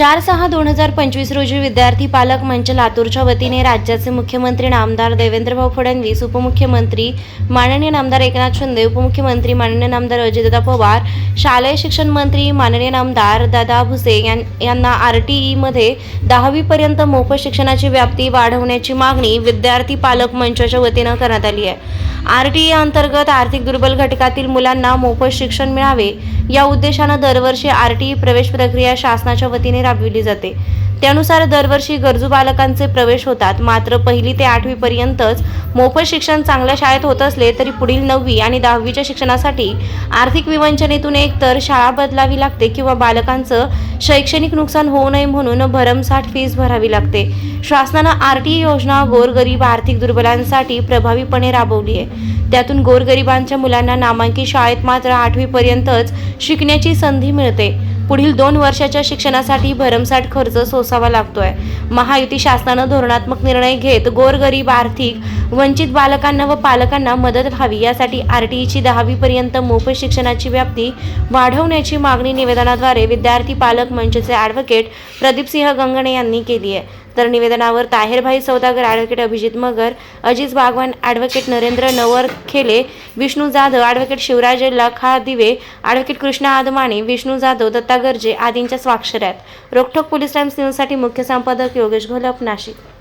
चार सहा दोन हजार पंचवीस रोजी विद्यार्थी पालक मंच लातूरच्या वतीने राज्याचे मुख्यमंत्री नामदार देवेंद्रभाऊ फडणवीस उपमुख्यमंत्री माननीय नामदार एकनाथ शिंदे उपमुख्यमंत्री माननीय नामदार अजितदादा पवार शालेय शिक्षण मंत्री माननीय नामदार दादा भुसे यां- यांना आर टी ईमध्ये दहावीपर्यंत मोफत शिक्षणाची व्याप्ती वाढवण्याची मागणी विद्यार्थी पालक मंचाच्या वतीनं करण्यात आली आहे. आर टी ई अंतर्गत आर्थिक दुर्बल घटकातील मुलांना मोफत शिक्षण मिळावे या उद्देशानं दरवर्षी आर टी ई प्रवेश प्रक्रिया शासनाच्या वतीने राबविली जाते. त्यानुसार दरवर्षी गरजू बालकांचे प्रवेश होतात. मात्र पहिली ते आठवी पर्यंतच मोफत शिक्षण चांगल्या शाळेत होत असले तरी पुढील नववी आणि दहावीच्या शिक्षणासाठी आर्थिक विवंचनेतून एकतर शाळा बदलावी लागते किंवा बालकांचं शैक्षणिक नुकसान होऊ नये म्हणून भरमसाठ फीस भरावी लागते. शासनानं आर टी योजना गोरगरीब आर्थिक दुर्बलांसाठी प्रभावीपणे राबवली आहे. त्यातून गोरगरिबांच्या मुलांना नामांकित शाळेत मात्र आठवीपर्यंतच शिकण्याची संधी मिळते. पुढील दोन वर्षाच्या शिक्षणासाठी भरमसाठ खर्च सोसावा लागतोय. महायुती शासनानं धोरणात्मक निर्णय घेत गोरगरीब आर्थिक वंचित बालकांना व पालकांना मदत व्हावी. यासाठी आर टी ईची दहावीपर्यंत मोफत शिक्षणाची व्याप्ती वाढवण्याची मागणी निवेदनाद्वारे विद्यार्थी पालक मंचचे ॲडव्होकेट प्रदीपसिंह गंगणे यांनी केली आहे. तर निवेदनावर Taherbhai Saudagar advocate Abhijit Magar Ajit Bagwan advocate Narendra Navarkhele Vishnu Jadhav advocate Shivraj Lakha Dive advocate Krishna Adamane Vishnu Jadhav Datta Garje आदींच्या स्वाक्षऱ्यात. रोखोक पोलीस टाइम्स न्यूजसाठी मुख्य संपादक योगेश घोलप नाशिक.